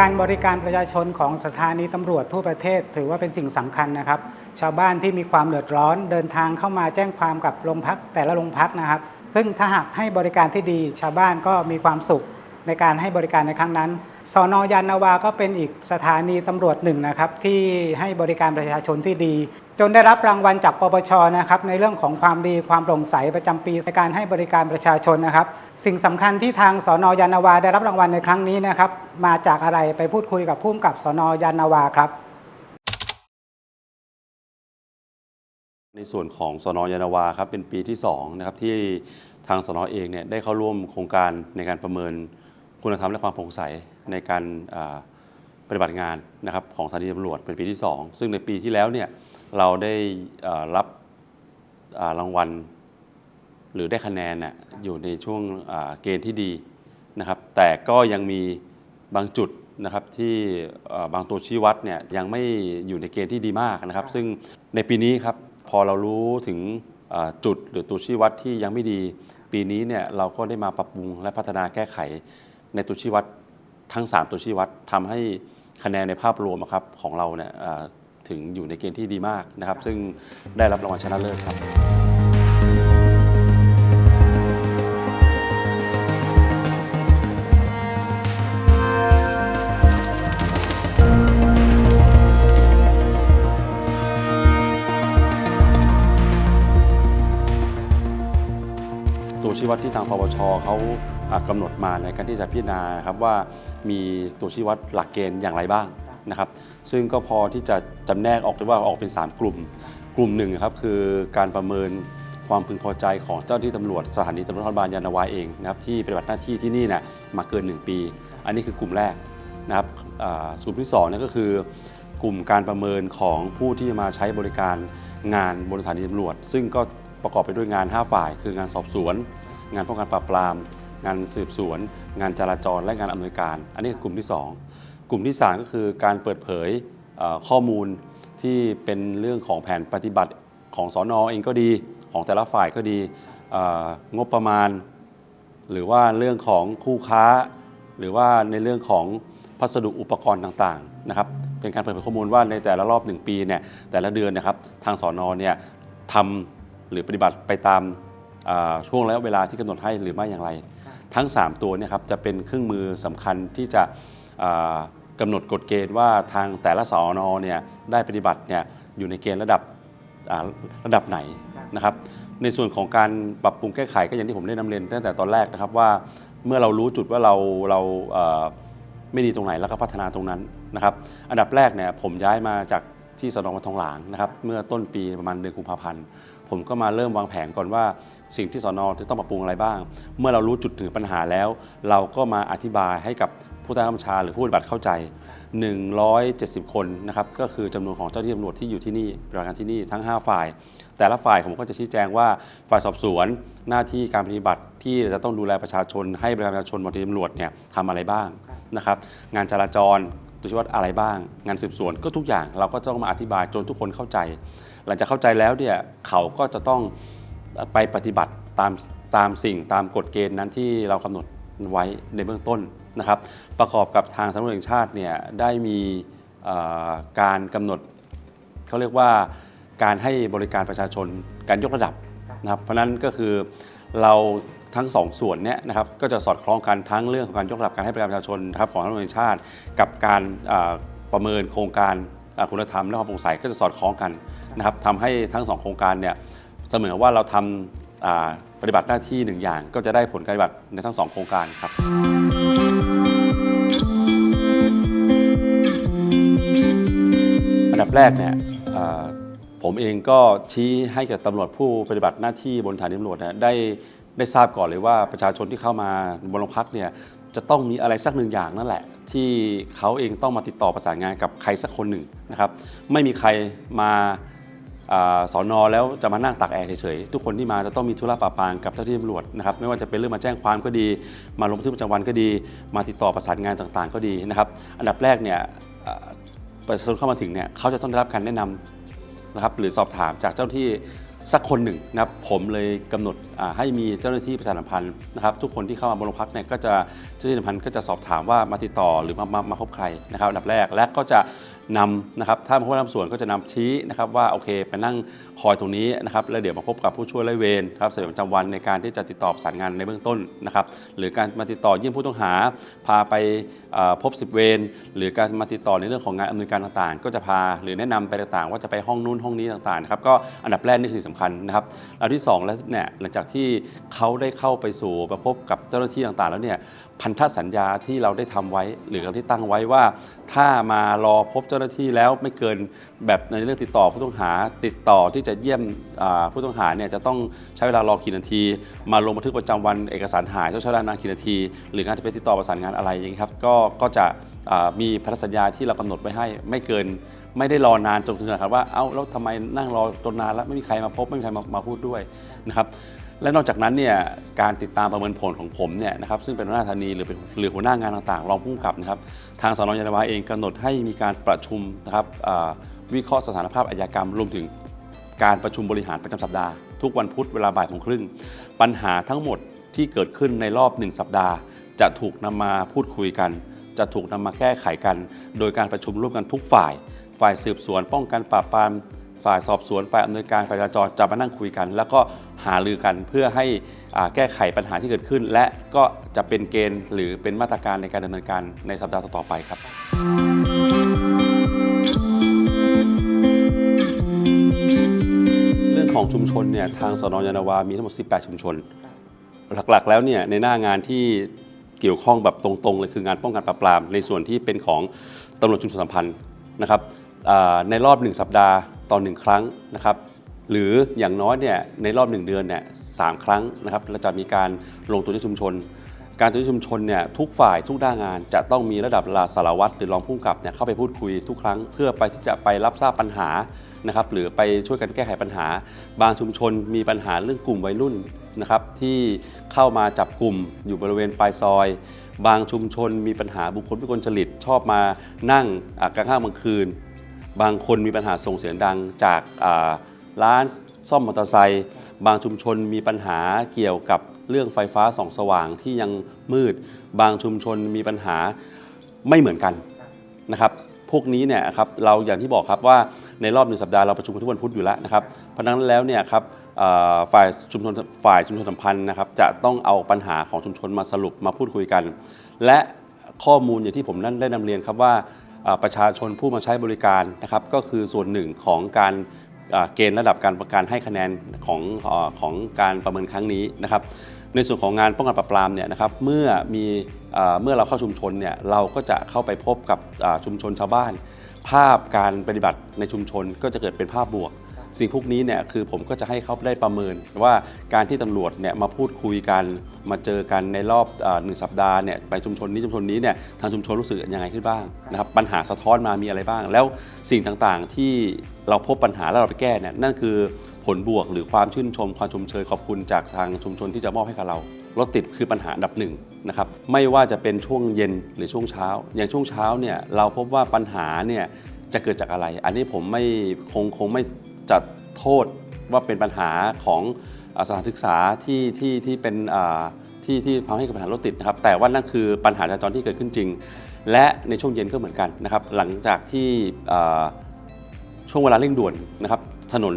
การบริการประชาชนของสถานีตำรวจทั่วประเทศ ถือว่าเป็นสิ่งสำคัญนะครับ ชาวบ้านที่มีความเดือดร้อนเดินทางเข้ามาแจ้งความกับโรงพักแต่ละโรงพักนะครับ ซึ่งถ้าหากให้บริการที่ดี ชาวบ้านก็มีความสุขในการให้บริการในครั้งนั้นสอนอยานนาวาก็เป็นอีกสถานีตำรวจหนึ่งนะครับที่ให้บริการประชาชนที่ดี จนได้รับรางวัลจากปปชนะครับในเรื่องของความดีความโปร่งใสประจำปีในการให้บริการประชาชนนะครับ สิ่งสำคัญที่ทางสอนอยานาวาได้รับรางวัลในครั้งนี้นะครับ มาจากอะไรไปพูดคุยกับผู้กำกับสอนอยานาวาครับ ในส่วนของสนยานาวาครับเป็นปีที่2นะครับที่ทางสนเองเนี่ยได้เข้าร่วมโครงการในการประเมินคุณธรรมและความโปร่งใสในการปฏิบัติงานนะครับของสถานีตำรวจเป็นปีที่ 2 ซึ่งในปีที่แล้วเนี่ย เราได้รับรางวัล หรือได้คะแนนนะอยู่ในช่วงเกณฑ์ที่ดีนะครับ แต่ก็ยังมีบางจุดนะครับที่บางตัวชี้วัดเนี่ยยังไม่อยู่ในเกณฑ์ที่ดีมากนะครับ ซึ่งในปีนี้ครับพอเรารู้ถึงจุดหรือตัวชี้วัดที่ยังไม่ดี ปีนี้เนี่ยเราก็ได้มาปรับปรุงและพัฒนาแก้ไขในตัวชี้วัดทั้ง 3 ตัวชี้วัดทำให้คะแนนในภาพรวมครับของเราเนี่ย ถึงอยู่ในเกณฑ์ที่ดีมากนะครับ ซึ่งได้รับรางวัลชนะเลิศครับตัวชี้วัดที่ทางปปชเขาอ่ากำหนดมาในการที่จะพิจารณาครับว่ามีตัวชี้วัดหลักเกณฑ์อย่างไรบ้าง นะครับซึ่งก็พอที่จะจำแนกออกได้ว่าออกเป็น 3 กลุ่ม กลุ่มหนึ่งครับคือการประเมินความพึงพอใจของเจ้าหน้าที่ตำรวจสถานีตำรวจนครบาลยานาวาเองนะครับที่ปฏิบัติหน้าที่ที่นี่เนี่ยมาเกิน 1 ปี อันนี้คือกลุ่มแรกนะครับอ่ากลุ่มที่2นั่นก็คือกลุ่มการประเมินของผู้ที่มาใช้บริการงานบนสถานีตำรวจ ซึ่งก็ประกอบไปด้วยงาน 5 ฝ่าย คืองานสอบสวน งานป้องกันปราบปราม งานสืบสวน งานจราจรและงานอำนวยการ อันนี้คือกลุ่มที่ 2 กลุ่มที่ 3 ก็คือการเปิดเผยเอ่อข้อมูลที่เป็นเรื่องของแผนปฏิบัติของสอนอเองก็ดี ของแต่ละฝ่ายก็ดีเอ่องบประมาณ หรือว่าเรื่องของคู่ค้า หรือว่าในเรื่องของพัสดุอุปกรณ์ต่างๆนะครับเป็นการเปิดเผยข้อมูลว่าในแต่ละรอบ 1 ปีเนี่ยแต่ละเดือนนะครับทางสอนอเนี่ยทำหรือปฏิบัติไปตามอ่าช่วงระยะเวลาที่กำหนดให้หรือไม่อย่างไร ทั้ง 3 ตัวเนี่ยครับจะเป็นเครื่องมือสำคัญที่จะอ่า กำหนดกฎเกณฑ์ว่าทางแต่ละสอนอเนี่ยได้ปฏิบัติเนี่ยอยู่ในเกณฑ์ระดับระดับไหนนะครับในส่วนของการปรับปรุงแก้ไขก็อย่างที่ผมได้นำเรียนตั้งแต่ตอนแรกนะครับว่าเมื่อเรารู้จุดว่าเราเราไม่ดีตรงไหนแล้วก็พัฒนาตรงนั้นนะครับอันดับแรกเนี่ยผมย้ายมาจากที่สนวัดทองหลางนะครับเมื่อต้นปีประมาณเดือนกุมภาพันธ์ผมก็มาเริ่มวางแผนก่อนว่าสิ่งที่สนจะต้องปรับปรุงอะไรบ้าง เมื่อเรารู้จุดถึงปัญหาแล้ว เราก็มาอธิบายให้กับ ผู้ใต้บัญชาหรือผู้ปฏิบัติเข้าใจ 170 คนนะครับก็คือจำนวนของเจ้าหน้าที่ตำรวจที่อยู่ที่นี่ปฏิบัติงานที่นี่ทั้ง 5 ฝ่าย แต่ละฝ่ายผมก็จะชี้แจงว่าฝ่ายสอบสวนหน้าที่การปฏิบัติที่จะต้องดูแลประชาชน ให้ประชาชนบนที่ตำรวจเนี่ยทำอะไรบ้างนะครับงานจราจรตัวชี้วัดอะไรบ้าง งานสืบสวนก็ทุกอย่างเราก็ต้องมาอธิบายจนทุกคนเข้าใจ หลังจากเข้าใจแล้วเนี่ยเขาก็จะต้องไปปฏิบัติตามตามสิ่งตามกฎเกณฑ์นั้นที่เรากำหนดไว้ในเบื้องต้น นะครับประกอบกับทางสำนักงานแห่งชาติเนี่ยได้มีการกำหนดเขาเรียกว่าการให้บริการประชาชนการยกระดับนะครับเพราะนั้นก็คือเราทั้งสองส่วนเนี่ยนะครับก็จะสอดคล้องกันทั้งเรื่องของการยกระดับการให้บริการประชาชนนะครับของสำนักงานแห่งชาติ กับการประเมินโครงการคุณธรรมและความโปร่งใสก็จะสอดคล้องกันนะครับทำให้ทั้งสองโครงการเนี่ยเสมือนว่าเราทำอ่าปฏิบัติหน้าที่หนึ่งอย่าง ก็จะได้ผลการปฏิบัติในทั้งสองโครงการครับ ดับแรกเนี่ยผมเองก็ชี้ให้กับตำรวจผู้ปฏิบัติหน้าที่บนสถานตำรวจได้ได้ทราบก่อนเลยว่าประชาชนที่เข้ามาบนโรงพักเนี่ยจะต้องมีอะไรสักหนึ่งอย่างนั่นแหละ ที่เขาเองต้องมาติดต่อประสานงานกับใครสักคนหนึ่งนะครับ ไม่มีใครมาอสอนอแล้วจะมานั่งตักแอร์เฉยๆ ทุกคนที่มาจะต้องมีธุระปะปางกับเจ้าหน้าที่ตำรวจนะครับไม่ว่าจะเป็นเรื่องมาแจ้งความก็ดี มาลงบันทึกประจำวันก็ดี มาติดต่อประสานงานต่างๆ ก็ดีนะครับ อันดับแรกเนี่ย ประชาชนเข้ามาถึงเนี่ยเขาจะต้องได้รับการแนะนำนะครับหรือสอบถามจากเจ้าหน้าที่สักคนหนึ่งนะครับผมเลยกำหนดให้มีเจ้าหน้าที่ประชาสัมพันธ์นะครับทุกคนที่เข้ามาบนโรงพักเนี่ยก็จะเจ้าหน้าที่ประชาสัมพันธ์ก็จะสอบถามว่ามาติดต่อหรือมามามาพบใครนะครับอันดับแรกและก็จะ นำนะครับถ้าผู้นำส่วนก็จะนำชี้นะครับว่าโอเคไปนั่งคอยตรงนี้นะครับแล้วเดี๋ยวมาพบกับผู้ช่วยไล่เวรครับสายประจำวันในการที่จะติดต่อประสานงานในเบื้องต้นนะครับหรือการมาติดต่อเยี่ยมผู้ต้องหา พาไปพบสิบเวรหรือการมาติดต่อในเรื่องของงานอำนวยการต่างๆ ก็จะพาหรือแนะนำไปต่างๆ ว่าจะไปห้องนู้นห้องนี้ต่างๆนะครับก็อันดับแรกนี่คือสิ่งสำคัญนะครับอันที่สองแล้วเนี่ยหลังจากที่เขาได้เข้าไปสู่ประพบกับเจ้าหน้าที่ต่างๆ แล้วเนี่ย พันธสัญญาที่เราได้ทำไว้ หรือเราที่ตั้งไว้ว่า ถ้ามารอพบเจ้าหน้าที่แล้วไม่เกินแบบในเรื่องติดต่อผู้ต้องหาติดต่อที่จะเยี่ยมผู้ต้องหาเนี่ยจะต้องใช้เวลารอกี่นาที มาลงบันทึกประจำวันเอกสารหายต้องใช้เวลานานกี่นาที หรือการจะไปติดต่อประสานงานอะไรอย่างนี้ครับก็ก็จะมีพันธสัญญาที่เรากำหนดไว้ให้ไม่เกินไม่ได้รอนานจนถึงขนาดว่า เอ้า แล้วทำไมนั่งรอจนนานแล้ว ไม่มีใครมาพบ ไม่มีใครมามาพูดด้วยนะครับ และนอกจากนั้นเนี่ยการติดตามประเมินผลของผมเนี่ยนะครับซึ่งเป็นหัวหน้าธานีหรือเป็นหรือหัวหน้างานต่างๆ รองผู้กำกับนะครับทางสนยานนาวาเองกำหนดให้มีการประชุมนะครับวิเคราะห์สถานภาพอาชญากรรมรวมถึงการประชุมบริหารประจำสัปดาห์ ทุกวันพุธเวลาบ่ายโมงครึ่ง ปัญหาทั้งหมดที่เกิดขึ้นในรอบ 1 สัปดาห์ จะถูกนำมาพูดคุยกัน จะถูกนำมาแก้ไขกัน โดยการประชุมร่วมกันทุกฝ่าย ฝ่ายสืบสวน ป้องกันปราบปรามฝ่ายสอบสวนฝ่ายอำนวยการฝ่ายจราจรจะมานั่งคุยกัน แล้วก็ หารือกันเพื่อให้แก้ไขปัญหาที่เกิดขึ้น และก็จะเป็นเกณฑ์หรือเป็นมาตรการในการดำเนินการในสัปดาห์ต่อๆไปครับ เรื่องของชุมชนเนี่ยทางสนยานาวามีทั้งหมด 18 ชุมชน หลักๆ แล้วเนี่ยในหน้างานที่เกี่ยวข้องแบบตรงๆเลยคืองานป้องกันปราบปราม ในส่วนที่เป็นของตำรวจชุมชนสัมพันธ์นะครับในรอบ 1 สัปดาห์ต่อ1ครั้งนะครับ หรืออย่างน้อยเนี่ยในรอบ 1 เดือนเนี่ยสามครั้งนะครับเราจะมีการลงตัวที่ชุมชน การตัวที่ชุมชนเนี่ยทุกฝ่ายทุกด้านงานจะต้องมีระดับรสารวัตรหรือรองผู้กำกับเนี่ยเข้าไปพูดคุยทุกครั้ง เพื่อไปที่จะไปรับทราบปัญหานะครับหรือไปช่วยกันแก้ไขปัญหา บางชุมชนมีปัญหาเรื่องกลุ่มวัยรุ่นนะครับที่เข้ามาจับกลุ่มอยู่บริเวณปลายซอย บางชุมชนมีปัญหาบุคคลวิกลจริตชอบมานั่งกลางค่ำกลางคืน บางคนมีปัญหาส่งเสียงดังจากา ร้านซ่อมมอเตอร์ไซค์บางชุมชนมีปัญหาเกี่ยวกับเรื่องไฟฟ้าส่องสว่างที่ยังมืด บางชุมชนมีปัญหาไม่เหมือนกันนะครับพวกนี้เนี่ยครับเราอย่างที่บอกครับว่าในรอบหนึ่งสัปดาห์เราประชุมกันทุกวันพุธอยู่แล้วนะครับเพราะฉะนั้นแล้วเนี่ยครับฝ่ายชุมชนฝ่ายชุมชนสัมพันธ์นะครับจะต้องเอาปัญหาของชุมชนมาสรุปมาพูดคุยกัน และข้อมูลอย่างที่ผมนั่นได้นำเรียนครับว่าประชาชนผู้มาใช้บริการนะครับก็คือส่วนหนึ่งของการ เกณฑ์ระดับการประการให้คะแนนของอของการประเมินครั้งนี้นะครับในส่วนของงานป้องกันปราบปรามเนี่ยนะครับเมื่อมีเมื่อเราเข้าชุมชนเนี่ยเราก็จะเข้าไปพบกับชุมชนชาวบ้าน ภาพการปฏิบัติในชุมชนก็จะเกิดเป็นภาพบวก สิ่งพวกนี้เนี่ยคือผมก็จะให้เขาได้ประเมิน ว่าการที่ตำรวจเนี่ยมาพูดคุยกันมาเจอกันในรอบหนึ่งสัปดาห์เนี่ยไปชุมชนนี้ชุมชนนี้เนี่ยทางชุมชนรู้สึกยังไงขึ้นบ้างนะครับปัญหาสะท้อนมามีอะไรบ้าง แล้วสิ่งต่างๆที่เราพบปัญหาแล้วเราไปแก้เนี่ยนั่นคือผลบวกหรือความชื่นชมความชมเชยขอบคุณจากทางชุมชนที่จะมอบให้กับเรารถติดคือปัญหาดับหนึ่งนะครับไม่ว่าจะเป็นช่วงเย็นหรือช่วงเช้า อย่างช่วงเช้าเนี่ยเราพบว่าปัญหาเนี่ยจะเกิดจากอะไร อันนี้ผมไม่คงคงไม่ จัดโทษว่าเป็นปัญหาของสถานศึกษาที่ที่ที่เป็นที่ที่ทำให้เกิดปัญหารถติดนะครับ แต่ว่านั่นคือปัญหาจราจรที่เกิดขึ้นจริง และในช่วงเย็นก็เหมือนกันนะครับ หลังจากที่ช่วงเวลาเร่งด่วนนะครับ ถนน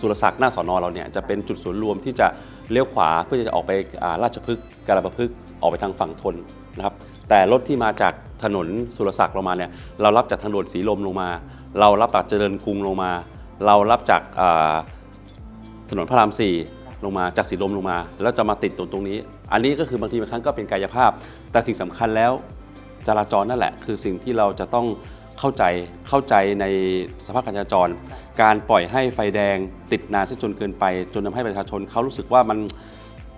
สุรศักดิ์หน้าสอนอเราเนี่ยจะเป็นจุดศูนย์รวมที่จะเลี้ยวขวาเพื่อจะออกไปราชพฤกษ์กาลปพฤกษ์ออกไปทางฝั่งทนนะครับ แต่รถที่มาจากถนนสุรศักดิ์ลงมาเนี่ยเรารับจากทางด่วนสีลมลงมา เรารับจากเจริญกรุงลงมา เรารับจากถนนพระรามสี่ลงมาจากสีลมลงมา แล้วจะมาติดตรงตรงนี้ อันนี้ก็คือบางทีบางครั้งก็เป็นกายภาพ แต่สิ่งสำคัญแล้วจราจรนั่นแหละ คือสิ่งที่เราจะต้องเข้าใจเข้าใจในสภาพการจราจร การปล่อยให้ไฟแดงติดนานซะจนเกินไป จนทำให้ประชาชนเขารู้สึกว่ามัน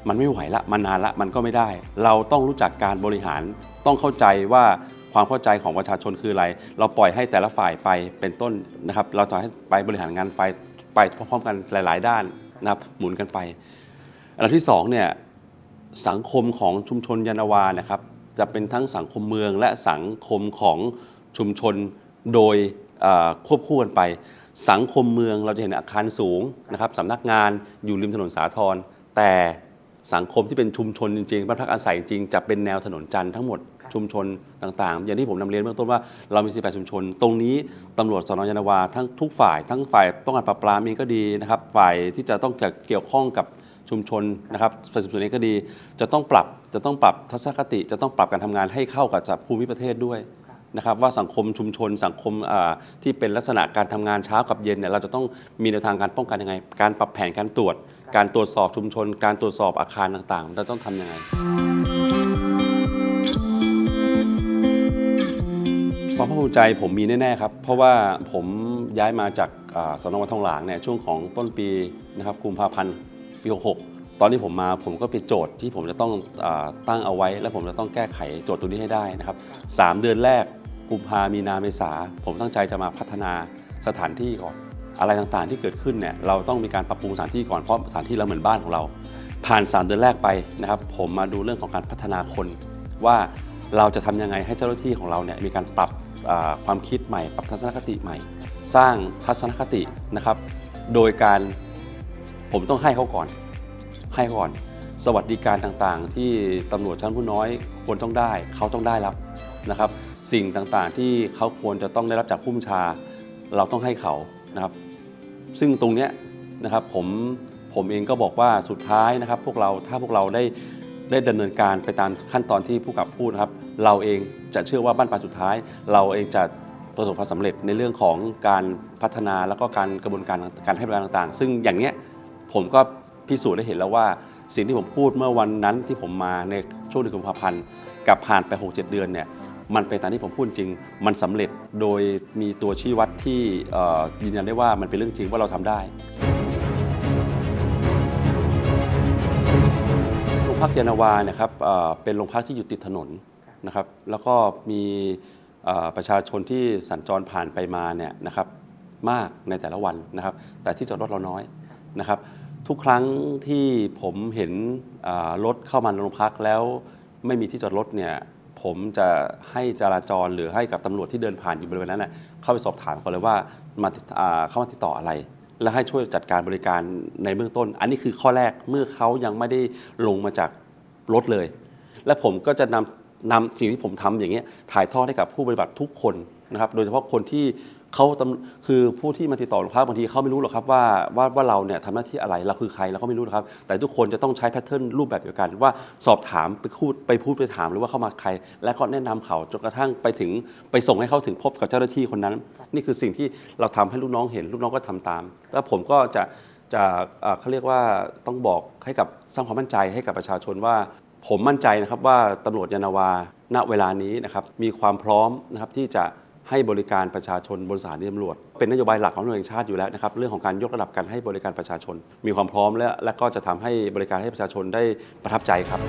มันไม่ไหวละมันนานละมันก็ไม่ได้ เราต้องรู้จักการบริหารต้องเข้าใจว่า ความเข้าใจของประชาชนคืออะไร เราปล่อยให้แต่ละฝ่ายไปเป็นต้นนะครับ เราจะให้ไปบริหารงานไฟไปพร้อมๆกันหลาย ๆ ด้านนะครับหมุนกันไป อันดับที่สองเนี่ยสังคมของชุมชนยานาวานะครับจะเป็นทั้งสังคมเมืองและสังคมของชุมชนโดยควบคู่กันไป สังคมเมืองเราจะเห็นอาคารสูงนะครับสำนักงานอยู่ริมถนนสาทรแต่สังคมที่เป็นชุมชนจริงๆบ้านพักอาศัยจริงจะเป็นแนวถนนจันทร์ทั้งหมด ชุมชนต่างๆ อย่างที่ผมนำเรียนเบื้องต้นว่าเรามี 18 ชุมชน ตรงนี้ตำรวจสนยานนาวาทั้งทุกฝ่าย ทั้งฝ่ายป้องกันปราบปรามเองก็ดีนะครับฝ่ายที่จะต้องเกี่ยวข้องกับชุมชนนะครับฝ่ายสืบสวนเองก็ดี จะต้องปรับจะต้องปรับทัศนคติ จะต้องปรับการทำงานให้เข้ากับจากภูมิประเทศด้วยนะครับว่าสังคมชุมชนสังคมที่เป็นลักษณะการทำงานเช้ากับเย็นเนี่ยเราจะต้องมีแนวทางการป้องกันยังไง การปรับแผนการตรวจ การตรวจสอบชุมชน การตรวจสอบอาคารต่างๆ เราต้องทำยังไง ความภาคภูมิใจผมมีแน่ๆครับ เพราะว่าผมย้ายมาจากสนวัทองหลางเนี่ยช่วงของต้นปีนะครับกุมภาพันธ์ปี 66 ตอนที่ผมมาผมก็เป็นโจทย์ที่ผมจะต้องอตั้งเอาไว้ และผมจะต้องแก้ไขโจทย์ตัวนี้ให้ได้นะครับสามเดือนแรกกุมภามีนาเมษาผมตั้งใจจะมาพัฒนาสถานที่ก่อนอะไรต่างๆ ที่เกิดขึ้นเนี่ยเราต้องมีการปรับปรุงสถานที่ก่อนเพราะสถานที่เราเหมือนบ้านของเรา ผ่านสามเดือนแรกไปนะครับผมมาดูเรื่องของการพัฒนาคน ว่าเราจะทำยังไงให้เจ้าหน้าที่ของเราเนี่ยมีการปรับ ความคิดใหม่ปรับทัศนคติใหม่ สร้างทัศนคตินะครับ โดยการผมต้องให้เขาก่อน ให้ก่อน สวัสดิการต่างๆ ที่ตำรวจชั้นผู้น้อยควรต้องได้ เขาต้องได้รับนะครับ สิ่งต่างๆที่เขาควรจะต้องได้รับจากผู้บัญชา เราต้องให้เขานะครับ ซึ่งตรงเนี้ยนะครับผมผมเองก็บอกว่าสุดท้ายนะครับ พวกเราถ้าพวกเราได้ได้ดำเนินการไปตามขั้นตอนที่ผู้กับพูดนะครับ เราเองจะเชื่อว่าบ้านปลายสุดท้าย เราเองจะประสบความสำเร็จในเรื่องของการพัฒนาแล้วก็การกระบวนการการให้บริการต่างๆ ซึ่งอย่างเนี้ยผมก็พิสูจน์ได้เห็นแล้วว่า สิ่งที่ผมพูดเมื่อวันนั้นที่ผมมาในช่วงเดือนกุมภาพันธ์กับผ่านไป 6-7 เดือนเนี่ยมันเป็นตามที่ผมพูดจริง มันสำเร็จโดยมีตัวชี้วัดที่ยืนยันได้ว่ามันเป็นเรื่องจริงว่าเราทำได้โรงพักยานาวาเนี่ยครับเป็นโรงพักที่อยู่ติดถนน นะครับแล้วก็มีประชาชนที่สัญจรผ่านไปมาเนี่ยนะครับมากในแต่ละวันนะครับ แต่ที่จอดรถเราน้อยนะครับ ทุกครั้งที่ผมเห็นรถเข้ามาโรงพักแล้วไม่มีที่จอดรถเนี่ยผมจะให้จราจรหรือให้กับตำรวจที่เดินผ่านอยู่บริเวณนั้นนะเข้าไปสอบถามก่อนเลยว่ามาาเข้ามาติดต่ออะไร และให้ช่วยจัดการบริการในเบื้องต้น อันนี้คือข้อแรกเมื่อเขายังไม่ได้ลงมาจากรถเลย และผมก็จะนำ นำสิ่งที่ผมทำอย่างเงี้ยถ่ายทอดให้กับผู้ปฏิบัติทุกคนนะครับโดยเฉพาะคนที่เขาคือผู้ที่มาติดต่อโรงพักบางทีเขาไม่รู้หรอกครับว่าว่าว่าเราเนี่ยทำหน้าที่อะไรเราคือใครเราก็ไม่รู้หรอกครับ แต่ทุกคนจะต้องใช้แพทเทิร์นรูปแบบเดียวกัน ว่าสอบถามไปพูดไปพูดไปถามหรือว่าเข้ามาใคร และก็แนะนำเขาจนกระทั่งไปถึงไปส่งให้เขาถึงพบกับเจ้าหน้าที่คนนั้น นี่คือสิ่งที่เราทำให้ลูกน้องเห็นลูกน้องก็ทำตาม แล้วผมก็จะจะเขาเรียกว่าต้องบอกให้กับสร้างความมั่นใจให้กับประชาชนว่า ผมมั่นใจนะครับว่าตำรวจยานาวาณเวลานี้นะครับมีความพร้อมนะครับที่จะให้บริการประชาชนบนสถานีตำรวจ เป็นนโยบายหลักของตำรวจแห่งชาติอยู่แล้วนะครับเรื่องของการยกระดับการให้บริการประชาชน มีความพร้อมและและก็จะทำให้บริการให้ประชาชนได้ประทับใจครับ